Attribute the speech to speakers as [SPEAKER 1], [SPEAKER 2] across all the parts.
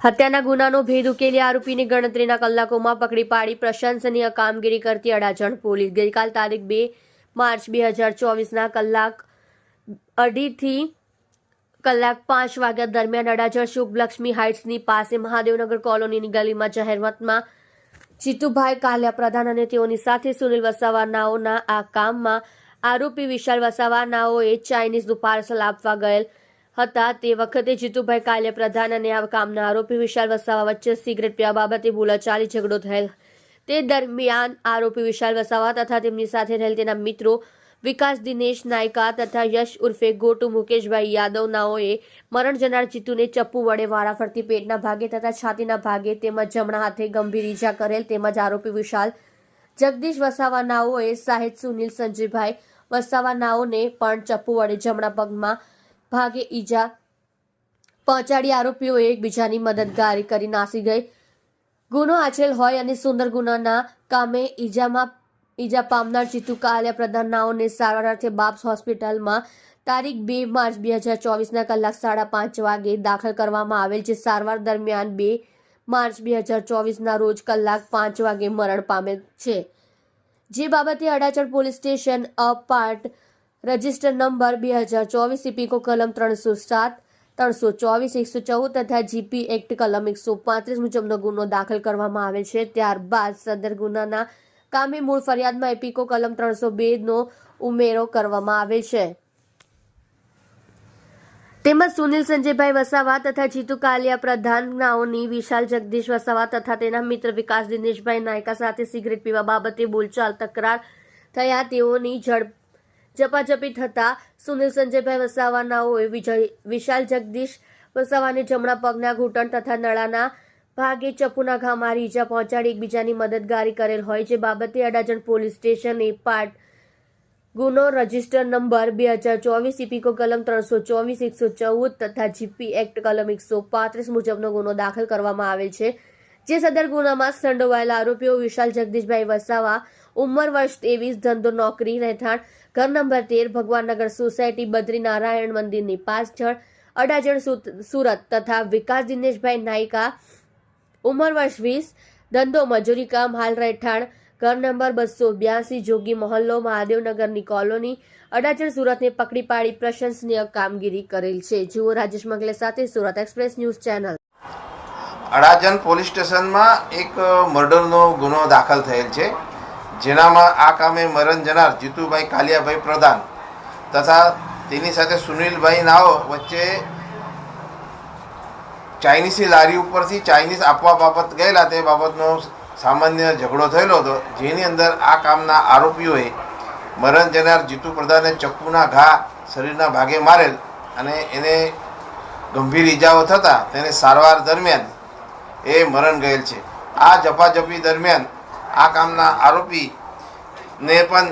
[SPEAKER 1] હત્યાના ગુનાનો ભેદ ઉકેલી આરોપીની ગણતરીના કલાકોમાં પકડી પાડી પ્રશંસનીય કામગીરી કરતી અડાજણ પોલીસ. ગઈકાલ તારીખ બે માર્ચ બે હજાર ચોવીસના કલાક અઢીથી કલાક પાંચ વાગ્યા દરમિયાન અડાજણ શુભલક્ષ્મી હાઇટ્સની પાસે મહાદેવનગર કોલોનીની ગલીમાં જાહેરાતમાં જીતુભાઈ કાલિયા પ્રધાન અને તેઓની સાથે સુનિલ વસાવાનાઓના આ કામમાં આરોપી વિશાલ વસાવાનાઓએ ચાઇનીઝનું પાર્સલ આપવા ગયેલ હતા. તે વખતે જીતુભાઈ કાલે પ્રધાન અને આ કામના આરોપી વિશાલ વસાવા વચ્ચે સિગરેટ પીવા બાબતે બોલાચાલી ઝઘડો થયેલ. તે દરમિયાન આરોપી વિશાલ વસાવા તથા તેમની સાથે રહેલ તેના મિત્રો વિકાસ દિનેશ નાયકા તથા યશ ઉર્ફે ગોટુ મુકેશભાઈ યાદવ નાઓએ મરણ જનાર જીતુને ચપ્પુ વડે વારાફરતી પેટના ભાગે તથા છાતીના ભાગે તેમજ જમણા હાથે ગંભીર ઈજા કરેલ તેમજ આરોપી વિશાલ જગદીશ વસાવા નાઓએ સાહિદ સુનિલ સંજયભાઈ વસાવા નાઓને પણ ચપ્પુ વડે જમણા પગમાં ભાગે ઈજા. પહોંચાડી આરોપીઓએ એકબીજાની મદદગારી કરી નાસી ગઈ. ગુનો આચરેલ હોય અને સુંદર ગુનાના કામે ઈજામાં ઈજા પામનાર જીતુ કાલિયા પ્રધાનનાઓને સારવાર અર્થે બાપ્સ હોસ્પિટલમાં તારીખ બે માર્ચ બે હજાર ચોવીસના કલાક સાડા પાંચ વાગે દાખલ કરવામાં આવેલ છે. સારવાર દરમિયાન બે માર્ચ બે હજાર ચોવીસના રોજ કલાક પાંચ વાગે મરણ પામેલ છે. જે બાબતે અડાચણ પોલીસ સ્ટેશન અપાર્ટ પાર્ટ રજિસ્ટર નંબર બે હજાર ચોવીસ ઇપીકો કલમ ત્રણસો સાત, ત્રણસો ચોવીસ, એકસો ચૌદ તથા જીપી એક્ટ કલમ એકસો પાંત્રીસ મુજબનો ગુનો દાખલ કરવામાં આવે છે. ત્યારબાદ સદર ગુનાના કામે મૂળ ફરિયાદમાં એપીકો કલમ ત્રણસો બે નો ઉમેરો કરવામાં આવે છે. તેમજ સુનિલ સંજયભાઈ વસાવા તથા જીતુ કાલિયા પ્રધાનનાઓની વિશાલ જગદીશ વસાવા તથા તેના મિત્ર વિકાસ દિનેશભાઈ નાયકા સાથે સિગરેટ પીવા બાબતે બોલચાલ તકરાર થયા. તેઓની ઝડપ ઝપાઝપી થતા સુનિલ સંજયભાઈ વસાવાનાઓએ વિજય, વિશાલ જગદીશ વસાવાને જમણા પગના ઘૂંટણ તથા નળાના ભાગે ચપ્પુના ઘા મારી ઈજા પહોંચાડી એકબીજાની મદદગારી કરેલ હોય જે બાબતે અડાજણ પોલીસ સ્ટેશને પાર્ટ ગુનો રજિસ્ટર નંબર બે હજાર ચોવીસ ઇપીકો કલમ ત્રણસો ચોવીસ, એકસો ચૌદ તથા જીપી એક્ટ કલમ એકસો પાંત્રીસ મુજબનો ગુનો દાખલ કરવામાં આવેલ છે. જે સદર ગુનામાં સંડોવાયેલા આરોપીઓ વિશાલ જગદીશભાઈ વસાવા, ઉંમર વર્ષ ત્રેવીસ, ધંધો, નોકરી, રહેઠાણ, ઘર નંબર તેર, ભગવાનનગર સોસાયટી, બદ્રીનારાયણ મંદિરની પાછળ, અડાજણ સુરત તથા વિકાસ દિનેશભાઈ નાયકા, ઉંમર વર્ષ વીસ, ધંધો, મજૂરી કામ, હાલ રહેઠાણ, ઘર નંબર બસો બ્યાસી, જોગી મહોલ્લો, મહાદેવનગરની કોલોની, અડાજણ સુરતને પકડી પાડી પ્રશંસનીય કામગીરી કરેલ છે. જુઓ રાજેશ મંગલે સાથે Surat express news channel.
[SPEAKER 2] Adajan police સ્ટેશનમાં એક મર્ડરનો ગુનો દાખલ થયેલ છે. જેનામાં આ કામે મરણ જનાર જીતુભાઈ કાલિયાભાઈ પ્રધાન તથા તેની સાથે સુનિલભાઈ નાઓ વચ્ચે ચાઇનીઝની લારી ઉપરથી ચાઇનીઝ આપવા બાબત ગયેલા તે બાબતનો સામાન્ય ઝઘડો થયેલો હતો. જેની અંદર આ કામના આરોપીઓએ મરણ જનાર જીતુ પ્રધાને ચપ્પુના ઘા શરીરના ભાગે મારેલ અને એને ગંભીર ઈજાઓ થતાં તેને સારવાર દરમિયાન એ મરણ ગયેલ છે. આ જપાજપી દરમિયાન આ કામના આરોપીને પણ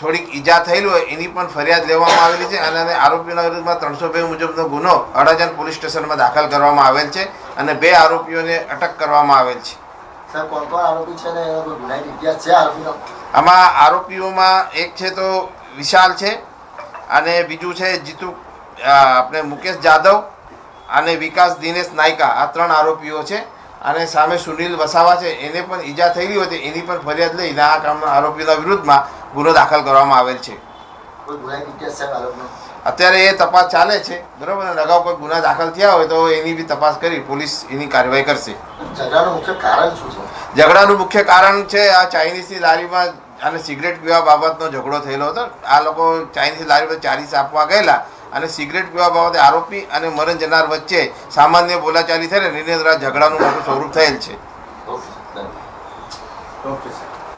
[SPEAKER 2] થોડીક ઈજા થયેલી હોય એની પણ ફરિયાદ લેવામાં આવેલી છે અને આરોપીના વિરુદ્ધમાં ત્રણસો બે મુજબનો ગુનો અડાજણ પોલીસ સ્ટેશનમાં દાખલ કરવામાં આવેલ છે અને બે આરોપીઓને અટક કરવામાં આવેલ છે. આમાં આરોપીઓમાં એક છે તો વિશાલ છે અને બીજું છે જીતુ આપણે મુકેશ જાદવ અને વિકાસ દિનેશ નાયકા. આ ત્રણ આરોપીઓ છે. અને સામે સુનિલ વસાવા છે એને પણ ઈજા થયેલી હતી એની પણ ફરિયાદ લઈને આ કામના આરોપીના વિરુદ્ધમાં ગુનો દાખલ કરવામાં આવેલ છે. અત્યારે એ તપાસ ચાલે છે બરોબર? અને અગાઉ કોઈ ગુના દાખલ થયા હોય તો એની બી તપાસ કરી પોલીસ એની કાર્યવાહી કરશે.
[SPEAKER 3] ઝઘડાનું મુખ્ય કારણ છે?
[SPEAKER 2] ઝઘડાનું મુખ્ય કારણ છે આ ચાઇનીઝની લારીમાં અને સિગરેટ પીવા બાબતનો ઝઘડો થયેલો હતો. આ લોકો ચાઇનીઝ લારી પર ચાલીસ આપવા ગયેલા. અને સિગરેટ પીવા બાબતે આરોપી અને મરણ જનાર વચ્ચે સામાન્ય બોલાચાલી થઈને આ ઝઘડાનું મોટું સ્વરૂપ થયેલ છે.
[SPEAKER 3] Okay
[SPEAKER 2] okay sir